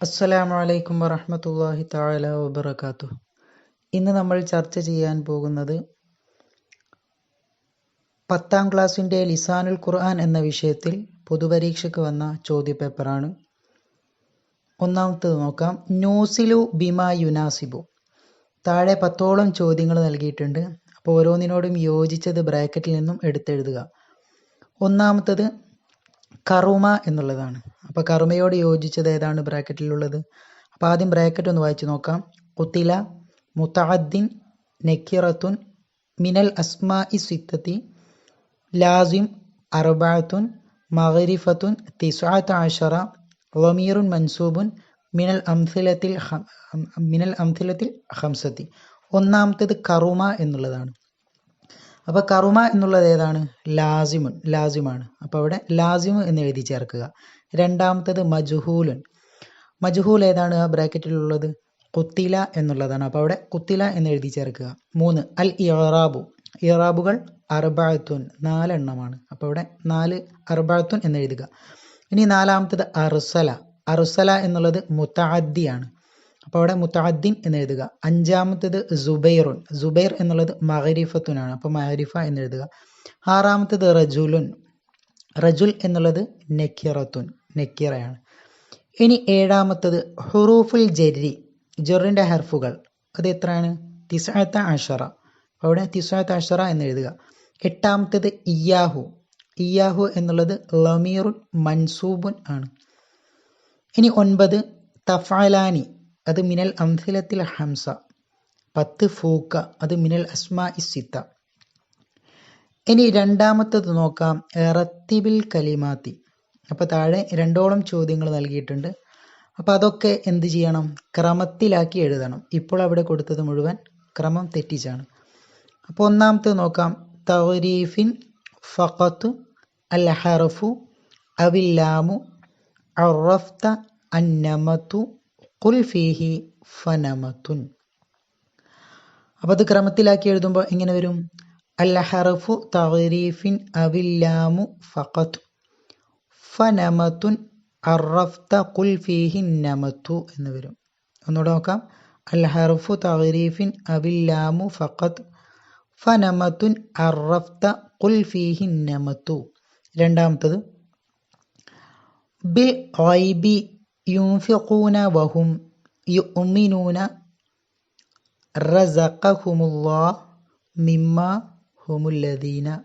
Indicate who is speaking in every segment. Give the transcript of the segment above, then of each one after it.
Speaker 1: അസ്സലാമു അലൈക്കും വറഹമത്തല്ലാഹി തആല വബർക്കാത്തു ഇന്ന് നമ്മൾ ചർച്ച ചെയ്യാൻ പോകുന്നത് പത്താം ക്ലാസ്സിന്റെ ലിസാനുൽ ഖുർആൻ എന്ന വിഷയത്തിൽ പൊതുപരീക്ഷയ്ക്ക് വന്ന ചോദ്യപേപ്പറാണ്. ഒന്നാമത്തത് നോക്കാം. ന്യൂസിലു ബിമ യുനാസിബു. താഴെ പത്തോളം ചോദ്യങ്ങൾ നൽകിയിട്ടുണ്ട്. അപ്പോൾ ഓരോന്നിനോടും യോജിച്ചത് ബ്രാക്കറ്റിൽ നിന്നും എടുത്തെഴുതുക. ഒന്നാമത്തത് കറുമ എന്നുള്ളതാണ്. അപ്പോൾ കർമ്മയോട് യോജിച്ചത് ഏതാണ് ബ്രാക്കറ്റിലുള്ളത്? അപ്പോൾ ആദ്യം ബ്രാക്കറ്റ് ഒന്ന് വായിച്ചു നോക്കാം. കുത്തില മുത്തഅദ്ദിൻ നക്കിറത്തുൻ മിനൽ അസ്മാ ഇ സിത്തത്തി ലാസിം അറബാത്തുൻ മഹരിഫത്തുൻ തിസാത്ത് ആഷറ വമീറുൻ മൻസൂബുൻ മിനൽ അംസിലത്തിൽ മിനൽ അംസിലത്തിൽ ഹംസത്തി. ഒന്നാമത്തേത് കറുമ എന്നുള്ളതാണ്. അപ്പോൾ കറുമ എന്നുള്ളത് ഏതാണ്? ലാസിമുൻ ലാസിമാണ്. അപ്പോൾ അവിടെ ലാസിമു എന്ന് എഴുതി ചേർക്കുക. രണ്ടാമത്തേത് മജുഹൂലുൻ. മജുഹൂൽ ഏതാണ്? ആ ബ്രാക്കറ്റിലുള്ളത് കുത്തില എന്നുള്ളതാണ്. അപ്പോൾ അവിടെ കുത്തില എന്ന് എഴുതി ചേർക്കുക. മൂന്ന് അൽ ഇറാബു. ഇറാബുകൾ അർബാത്തുൻ നാലെണ്ണമാണ്. അപ്പോൾ അവിടെ നാല് അർബാത്തുൻ എന്ന് എഴുതുക. ഇനി നാലാമത്തത് അറുസല അറുസല എന്നുള്ളത് മുത്തഅദ്ദിയാണ്. അപ്പോൾ അവിടെ മുത്തഅദ്ദിൻ എന്ന് എഴുതുക. അഞ്ചാമത്തത് സുബൈറുൻ. സുബൈർ എന്നുള്ളത് മഹരിഫത്തുനാണ് അപ്പോൾ മഹരിഫ എന്ന് എഴുതുക. ആറാമത്തത് റജുലുൻ. റജുൽ എന്നുള്ളത് നക്കിറത്തുൻ നക്കിറയാണ്. ഇനി ഏഴാമത്തത് ഹുറൂഫുൽ ജെരി ജെറിന്റെ ഹർഫുകൾ. അത് എത്രയാണ്? തിസാത്ത അഷറ. അവിടെ തിസാത്ത അഷറ എന്ന് എഴുതുക. എട്ടാമത്തത് ഇയാഹു ഇയാഹു എന്നുള്ളത് ലമീറുൻ മൻസൂബുൻ ആണ്. ഇനി ഒൻപത് തഫാലാനി അത് മിനൽ അംസിലത്തിൽ ഹംസ. പത്ത് ഫൂക്ക അത് മിനൽ അസ്മാ ഇസിത്ത ഇനി രണ്ടാമത്തത് നോക്കാം. റത്തിബിൽ കലിമാത്തി. അപ്പോൾ താഴെ രണ്ടോളം ചോദ്യങ്ങൾ നൽകിയിട്ടുണ്ട്. അപ്പോൾ അതൊക്കെ എന്ത് ചെയ്യണം? ക്രമത്തിലാക്കി എഴുതണം. ഇപ്പോൾ അവിടെ കൊടുത്തത് മുഴുവൻ ക്രമം തെറ്റിച്ചാണ്. അപ്പോൾ ഒന്നാമത്തത് നോക്കാം. തൗരീഫിൻ ഫഖത്ത് അൽ ഹറഫു അവില്ലാമു അറഫ്ത അന്നമത്തു കുൽഫീഹി ഫനമത്തുൻ. അപ്പോൾ അത് ക്രമത്തിലാക്കി എഴുതുമ്പോൾ എങ്ങനെ വരും? അൽ ഹറഫു തഗ്രീഫിൻ അവില്ലാമു ഫഖത്ത് ഫനമത്തുൻ അറഫ്ത കുൽ ഫീഹി നമത്തു എന്ന് വരും. ഒന്നുകൂടെ നോക്കാം. അൽ ഹറഫു തഗ്രീഫിൻ അവില്ലാമു ഫഖത്ത് ഫനമത്തുൻ അറഫ്ത കുൽ ഫീഹി നമത്തു രണ്ടാമത്തത്. ബിൽ ഐബി യുൻഫിഖൂന വഹും യുഅ്മിനൂന റസഖഹുമുല്ലാഹ് മിമ്മ ഹുമുല്ലദീന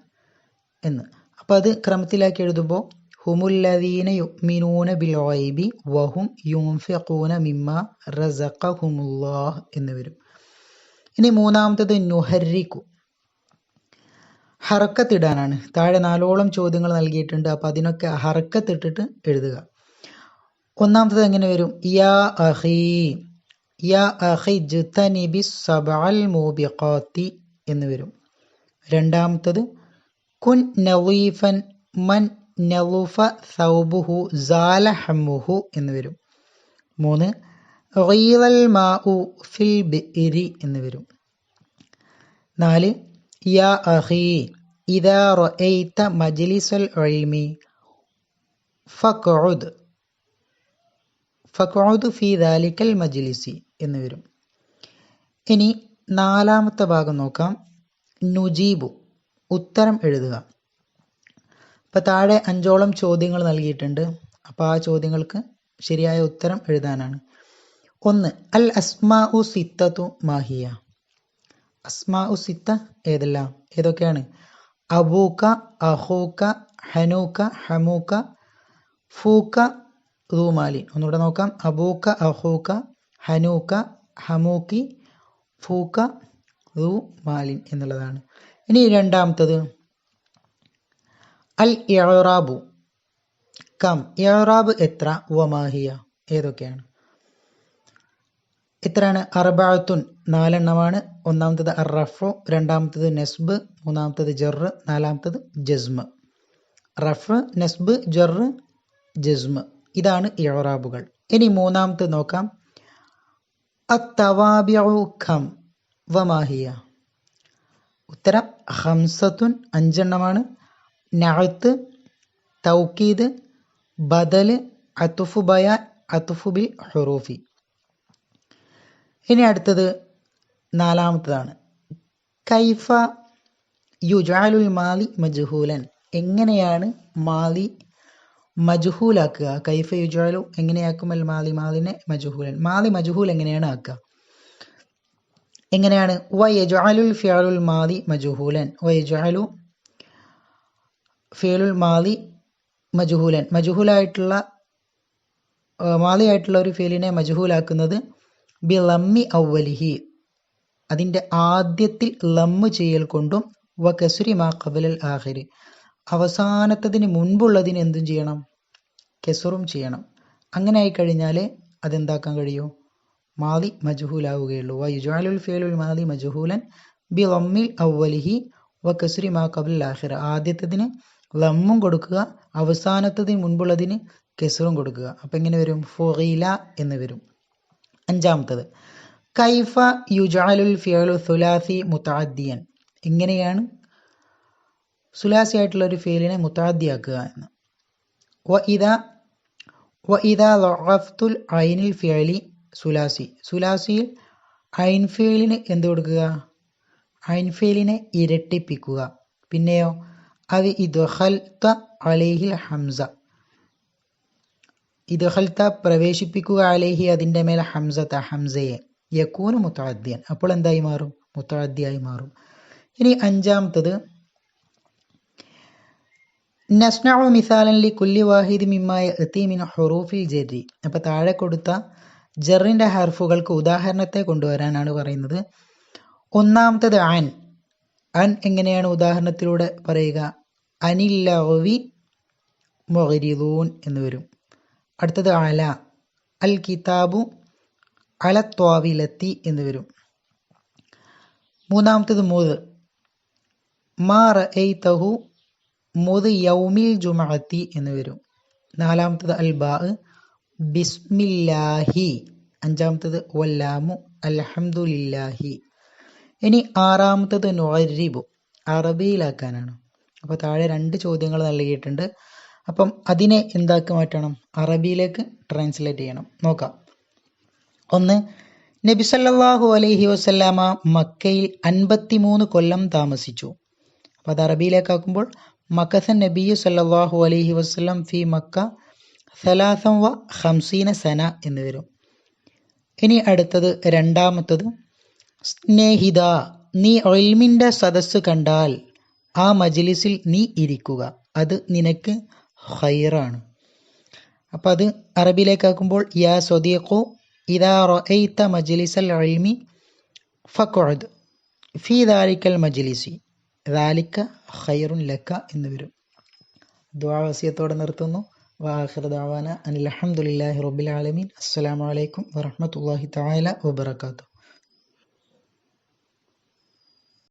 Speaker 1: എന്ന്. അപ്പോൾ അത് ക്രമത്തിലാക്കി എഴുതുമ്പോൾ ഹുമുല്ലദീന യുമിനൂന ബിൽ ഐബി വഹും യുൻഫിഖൂന മിമ്മ റസഖഹുമുല്ലാഹ് എന്ന് വരും. ഇനി മൂന്നാമത്തത് നുഹരിക്കു. ഹറക്കത്തിടാനാണ് താഴെ നാലോളം ചോദ്യങ്ങൾ നൽകിയിട്ടുണ്ട്. അപ്പോൾ അതിനൊക്കെ ഹറക്കത്തിട്ടിട്ട് എഴുതുക. ഒന്നാമത്തത് എങ്ങനെ വരും? യാ അഹി യാ അഹി ജുത്തനിബി സബഅൽ മൂബിഖാത്തി എന്ന് വരും. രണ്ടാമത്തത് കുൻ നവീഫൻ മൻ നവുഫ സൗബുഹു സാല ഹമ്മുഹു എന്ന് വരും. മൂന്ന് റീവൽ മാഉ ഫിൽ ബിഇരി എന്ന് വരും. നാല് യാ അഹി ഇദാ റഅയ്ത മജ്ലിസൽ ഇൽമി ഫഖഉദ് ഫഖഉദ് ഫി ദാലിക്കൽ മജ്ലിസി എന്ന് വരും. ഇനി നാലാമത്തെ ഭാഗം നോക്കാം. നുജീബു. ഉത്തരം എഴുതുക. അപ്പോൾ താഴെ അഞ്ചോളം ചോദ്യങ്ങൾ നൽകിയിട്ടുണ്ട്. അപ്പോൾ ആ ചോദ്യങ്ങൾക്ക് ശരിയായ ഉത്തരം എഴുതാനാണ്. ഒന്ന് അൽ അസ്മാ ഉ സിത്തു മാഹിയ. അസ്മാ ഉ സിത്ത ഏതെല്ലാം? ഏതൊക്കെയാണ്? അബൂക്ക അഹൂക്ക ഹനൂക്ക ഹമൂക്ക ഫൂക്ക റൂമാലി. ഒന്നുകൂടെ നോക്കാം. അബൂക്ക അഹൂക്ക ഹനൂക്ക ഹമൂക്കി ഫൂക്ക റൂ മാലിൻ എന്നുള്ളതാണ്. ഇനി രണ്ടാമത്തത് അൽ ഇറാബു. കം ഇറാബ് എത്ര? വമാഹിയ. ഏതൊക്കെയാണ്? എത്രയാണ്? അർബാത്തുൻ നാലെണ്ണമാണ്. ഒന്നാമത്തത് റഫു രണ്ടാമത്തത് നെസ്ബ് മൂന്നാമത്തത് ജറ് നാലാമത്തത് ജസ്മ്. റഫ് നെസ്ബ് ജറ് ജസ്മ്. ഇതാണ് ഇഴറാബുകൾ ഇനി മൂന്നാമത്തത് നോക്കാം. അത്തവാബ്യു ഖം. വമാഹിയ. ഉത്തരം ഹംസത്തുൻ അഞ്ചെണ്ണമാണ്. നഅത്ത് തൗക്കീദ് ബദൽ അത്തുഫു ബയാൻ ബിൽ ഹുറൂഫി. ഇനി അടുത്തത് നാലാമത്തതാണ്. കൈഫ യുജാലുൽ മാലി മജുഹൂലൻ. എങ്ങനെയാണ് മാലി മജുഹൂലാക്കുക? കൈഫ യുജാലു എങ്ങനെയാക്കും അൽ മാലി മാലിനെ മജുഹൂലൻ. മാലി മജുഹൂൽ എങ്ങനെയാണ് ആക്കുക? എങ്ങനെയാണ്? വയജാലുൽ ഫിയാലുൽ മാദി മജ്ഹൂലൻ. വയജാലു ഫിയലുൽ മാദി മജ്ഹൂലൻ. മജുഹൂലായിട്ടുള്ള മാലി ആയിട്ടുള്ള ഒരു ഫീലിനെ മജുഹൂലാക്കുന്നത് ബി ലമ്മി ഔവലിഹി അതിന്റെ ആദ്യത്തിൽ ലമ്മ് ചെയ്യൽ കൊണ്ടും വ കസുരി മാ കബലൽ ആഹിരി അവസാനത്തതിന് മുൻപുള്ളതിന് എന്തും ചെയ്യണം? കെസുറും ചെയ്യണം. അങ്ങനെ ആയിക്കഴിഞ്ഞാൽ അതെന്താക്കാൻ കഴിയൂ? മാലി മജ്ഹൂലാവുകയുള്ളൂ. വ യുജാലുൽ ഫിയലുൽ മാലി മജ്ഹൂലൻ ബി ലമ്മിൽ ഔവലിഹി വ കസുരി മാ കബലൽ ആഹിർ ആദ്യത്തതിന് ലമ്മും കൊടുക്കുക അവസാനത്തതിന് മുൻപുള്ളതിന് കെസുറും കൊടുക്കുക. അപ്പം എങ്ങനെ വരും? ഫുഗീല എന്ന് വരും. അഞ്ചാമത്തത് കൈഫ യുജാലുൽ ഫിയലു സുലാസി മുത്താദ്ദിയൻ എങ്ങനെയാണ്? സുലാസി ആയിട്ടുള്ള ഒരു ഫിയലിനെ മുത്താദ്ദിയാക്കുക എന്ന്. വ ഇത വ ഇത ലൊഫത്തുൽ ഐനിൽ ഫിയലി സുലാസി. സുലാസിയിൽ അയൻഫേലിന് ഫീലിന് എന്ത് കൊടുക്കുക? അയൻഫേലിനെ ഇരട്ടിപ്പിക്കുക. പിന്നെയോ അത് ഇദ്ഹൽത്ത അലേഹിൽ ഹംസ. ഇദ്ഹൽത്ത പ്രവേശിപ്പിക്കുക അലേഹി അതിന്റെ മേൽ ഹംസത്ത ഹംസയെ. യക്കൂന് മുത്താദ്യൻ അപ്പോൾ എന്തായി മാറും? മുത്താദ്യായി മാറും. ഇനി അഞ്ചാമത്തത് നസ്നഉ മിസാലൻ ലി കുല്ലി വാഹിദി മിമ്മായ എത്തി മിൻ ഹുറൂഫിൽ ജെറി അപ്പോൾ താഴെ കൊടുത്ത ജറിന്റെ ഹർഫുകൾക്ക് ഉദാഹരണത്തെ കൊണ്ടുവരാനാണ് പറയുന്നത്. ഒന്നാമത്തത് അൻ. അൻ എങ്ങനെയാണ് ഉദാഹരണത്തിലൂടെ പറയുക? അനില്ലവി മൊഹരിദൂൻ എന്ന് വരും. അടുത്തത് അല. അൽ കിതാബു അല ത്വാവിലത്തി എന്ന് വരും. മൂന്നാമത്തത് മുത് മാ തഹു മുത് യൗമിൽ ജുമഅത്തി എന്ന് വരും. നാലാമത്തത് അൽ ബാ. ബിസ്മില്ലാഹി. അഞ്ചാമത്തത് വല്ലാമു അൽഹംദുലില്ലാഹി. ഇനി ആറാമത്തത് നൊറിബു അറബിയിലാക്കാനാണ്. അപ്പോൾ താഴെ രണ്ട് ചോദ്യങ്ങൾ നൽകിയിട്ടുണ്ട്. അപ്പം അതിനെ എന്താക്കി മാറ്റണം? അറബിയിലേക്ക് ട്രാൻസ്ലേറ്റ് ചെയ്യണം. നോക്കാം. ഒന്ന് നബി സല്ലാഹു അലൈഹി വസ്ലാമ മക്കയിൽ അൻപത്തിമൂന്ന് കൊല്ലം താമസിച്ചു. അപ്പോൾ അത് അറബിയിലേക്കാക്കുമ്പോൾ മക്കസൻ നബിയു സല്ലാഹു അലൈഹി വസല്ലം ഫി മക്ക സലാസം വ ഹംസീന സന എന്ന് വരും. ഇനി അടുത്തത് രണ്ടാമത്തത്. സ്നേഹിത നീ ഒൽമിന്റെ സദസ്സ് കണ്ടാൽ ആ മജ്ലിസിൽ നീ ഇരിക്കുക. അത് നിനക്ക് ഹൈറാണ് അപ്പം അത് അറബിയിലേക്കാക്കുമ്പോൾ യാ സ്വദീഖു ഇതാ റൊയ്ത്ത മജ്ലിസൽ ഒൽമി ഫഖുദ് ഫി ദാലിക്കൽ മജ്ലിസി. ദാലിക്ക ഹൈറുൻ ലക്ക എന്ന് വരും. ദ്വാവസ്യത്തോടെ നിർത്തുന്നു. വാഹിർ ദാവാന അനിൽ അലഹമുല്ലാഹി റബ്ബിൽ ആലമീൻ. അസ്സലാമു അലൈക്കും വറഹ്മത്തുള്ളാഹി തആല വബറകാതുഹു.